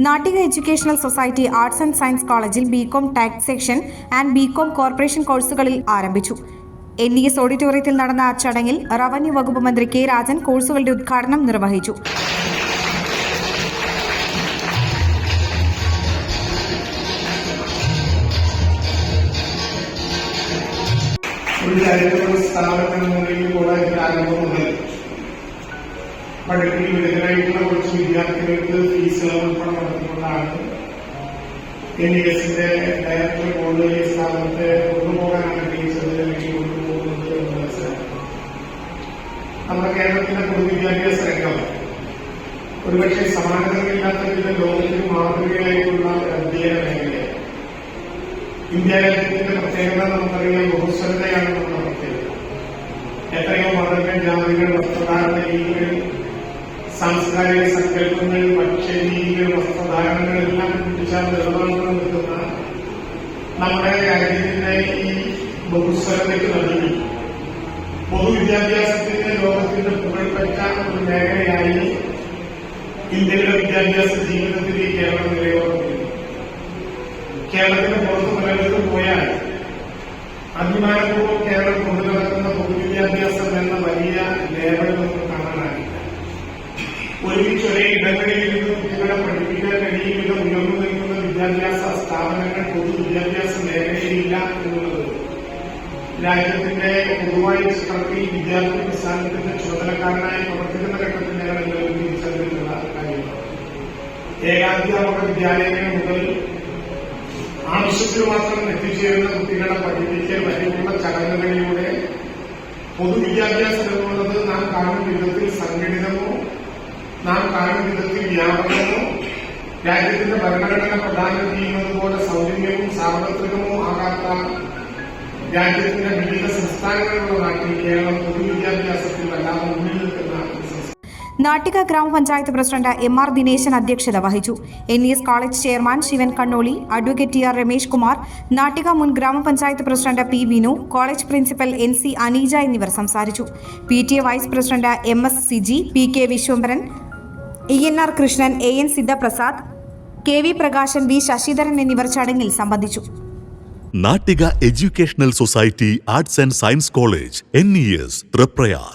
Nattika educational society arts and science കോളേജിൽ BCom tax section and BCom corporation കോഴ്സുകളിൽ ആരംഭിച്ചു. N E S ഓഡിറ്റോറിയത്തിൽ നടന്ന ചടങ്ങിൽ റവന്യൂ വകുപ്പ് മന്ത്രി കെ രാജൻ കോഴ്സുകളുടെ ഉദ്ഘാടനം നിർവഹിച്ചു. പഠിക്കുന്ന വിദഗ്ധരായിട്ടുള്ള കുറച്ച് വിദ്യാർത്ഥികൾക്ക് ഫീസ് ഉൾപ്പെടെ നടത്തിക്കൊണ്ടാണ് എൻ ഇ എസിന്റെ ഡയറക്ടർ കൂടുതൽ ഈ സ്ഥാപനത്തെ കൊണ്ടുപോകാൻ ആഗ്രഹിച്ചത് അല്ലെങ്കിൽ കൊണ്ടുപോകുന്നത് എന്ന് മനസ്സിലാക്കി നമ്മുടെ കേരളത്തിലെ പൊതുവിദ്യാഭ്യാസ രംഗം ഒരുപക്ഷെ സമാനതകളില്ലാത്ത ചില ലോകത്തിന് മാതൃകയായിട്ടുള്ള അധ്യയന മേഖലയാണ്. ഇന്ത്യ രാജ്യത്തിന്റെ പ്രത്യേകത നമുക്കറിയാം ബഹുസ്വരതയാണ് നമ്മുടെ പ്രത്യേകത. എത്രയോ മതങ്ങൾ ജാതികൾ വസ്ത്രധാരണ രീതികൾ സാംസ്കാരിക സങ്കല്പങ്ങൾ ഭക്ഷ്യരീതികൾ വസ്ത്രധാരണങ്ങളെല്ലാം കുട്ടിച്ചാൽ നിലനിർന്നു നിൽക്കുന്ന നമ്മുടെ രാജ്യത്തിന്റെ ഈ ബഹുസ്വരതയ്ക്ക് നടുവിൽ പൊതുവിദ്യാഭ്യാസത്തിന്റെ ലോകത്തിന്റെ പുകഴ്പെറ്റ ഒരു മേഖലയായി ഇന്ത്യയുടെ വിദ്യാഭ്യാസ ജീവിതത്തിൽ ഈ കേരളം നിലയോർന്നിരിക്കുന്നു കേരളത്തിന് പുറത്ത് പലയിടത്തും പോയാൽ അഭിമാനപൂർവ്വം ഒരുമിച്ച് ഒരേ ഇടങ്ങളിൽ നിന്ന് കുട്ടികളെ പഠിപ്പിക്കാൻ കഴിയുമെന്ന് ഉയർന്നു നിൽക്കുന്ന വിദ്യാഭ്യാസ സ്ഥാപനങ്ങൾ പൊതുവിദ്യാഭ്യാസ മേഖലയിലില്ല എന്നുള്ളത്. രാജ്യത്തിന്റെ പൊതുവായ ചിത്രത്തിൽ വിദ്യാർത്ഥി പ്രസ്ഥാനത്തിന്റെ ചുമതലക്കാരനായി പ്രവർത്തിക്കുന്ന ഘട്ടത്തിൽ ഞങ്ങൾ എല്ലാവരും തിരിച്ചറിഞ്ഞിട്ടുള്ള കാര്യമാണ് ഏകാധ്യാപക വിദ്യാലയങ്ങൾ മുതൽ ആവശ്യത്തിന് മാത്രം എത്തിച്ചേരുന്ന കുട്ടികളെ പഠിപ്പിക്കൽ വരെയുള്ള ചടങ്ങുകളിലൂടെ പൊതുവിദ്യാഭ്യാസം എന്നുള്ളത് നാം കാണുന്ന വിധത്തിൽ നാം കാണുന്ന വിധത്തിൽ വ്യാപകമോ രാജ്യത്തിന്റെ ഭരണഘടന പ്രദാനം ചെയ്യുന്നത് പോലെ സൗജന്യവും സാർവത്രികമോ ആകാത്ത രാജ്യത്തിന്റെ വിവിധ സംസ്ഥാനങ്ങളിലുള്ള നാട്ടിൽ കേരളം പൊതുവിദ്യാഭ്യാസത്തിൽ വല്ലാതെ മുന്നിൽ നിൽക്കുന്ന നാട്ടിക ഗ്രാമപഞ്ചായത്ത് പ്രസിഡന്റ് എം ആർ ദിനേശൻ അധ്യക്ഷത വഹിച്ചു. N E S college chairman Sivan Kannoli advocate T R Ramesh Kumar Nattika മുൻ ഗ്രാമപഞ്ചായത്ത് president P Vinu college principal N C Aneeja എന്നിവർ സംസാരിച്ചു. P T A vice president M S Siji P K Viswambharan E N R Krishnan A N Sidhaprasad K V Prakashan V Sasidharan എന്നിവർ ചടങ്ങിൽ സംബന്ധിച്ചു. Nattika educational society arts and science college N E S Triprayar